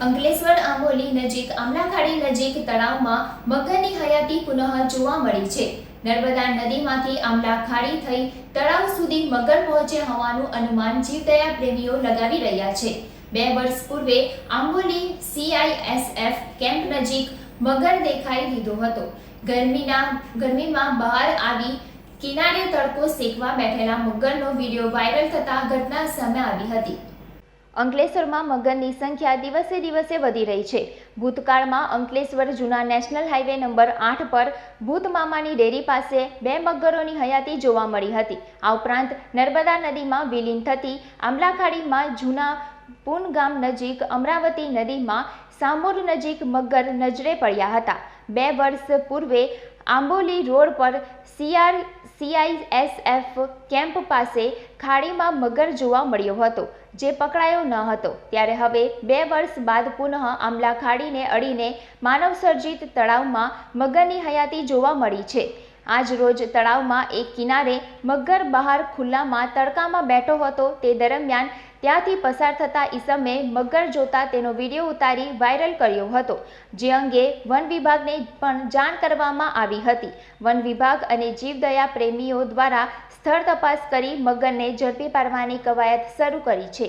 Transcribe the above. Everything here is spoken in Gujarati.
અંકલેશ્વર, આંબોલી નજીક, આમલાખાડી નજીક તળાવમાં મગરની હયાતી પુનઃ જોવા મળી છે. નર્મદા નદીમાંથી આમલા ખાડી થઈ તળાવ સુધી મગર પહોંચ્યા હોવાનું અનુમાન જીવદયા પ્રેમીઓ લગાવી રહ્યા છે. બે વર્ષ પૂર્વે આંબોલી સીઆઈએસએફ કેમ્પ નજીક મગર દેખાઈ દીધો હતો. ગરમીના, ગરમીમાં બહાર આવી કિનારે તડકો શેકવા બેઠેલા મગરનો વીડિયો વાયરલ થતા ઘટના સામે આવી હતી. અંકલેશ્વરમાં મગરની સંખ્યા દિવસે દિવસે વધી રહી છે. ભૂતકાળમાં અંકલેશ્વર જૂના નેશનલ હાઈવે નંબર આઠ પર ભૂતમામાની ડેરી પાસે બે મગરોની હયાતી જોવા મળી હતી. આ ઉપરાંત નર્મદા નદીમાં વિલીન થતી આંબલાખાડીમાં જૂના પૂન ગામ નજીક અમરાવતી નદીમાં સામોર નજીક મગર નજરે પડ્યા હતા. બે વર્ષ પૂર્વે આંબોલી રોડ પર સીઆર સીઆઈએસએફ કેમ્પ પાસે ખાડીમાં મગર જોવા મળ્યો હતો, જે પકડાયો ન હતો. ત્યારે હવે બે વર્ષ બાદ પુનઃ આમલા ખાડીને અડીને માનવસર્જિત તળાવમાં મગરની હયાતી જોવા મળી છે. આજ રોજ તળાવમાં એક કિનારે મગર બહાર ખુલ્લામાં તડકામાં બેઠો હતો. તે દરમિયાન ત્યાંથી પસાર થતા ઈસમે મગર જોતા તેનો વીડિયો ઉતારી વાયરલ કર્યો હતો, જે અંગે વન વિભાગને પણ જાણ કરવામાં આવી હતી. વન વિભાગ અને જીવદયા પ્રેમીઓ દ્વારા સ્થળ તપાસ કરી મગરને ઝડપી પાડવાની કવાયત શરૂ કરી છે.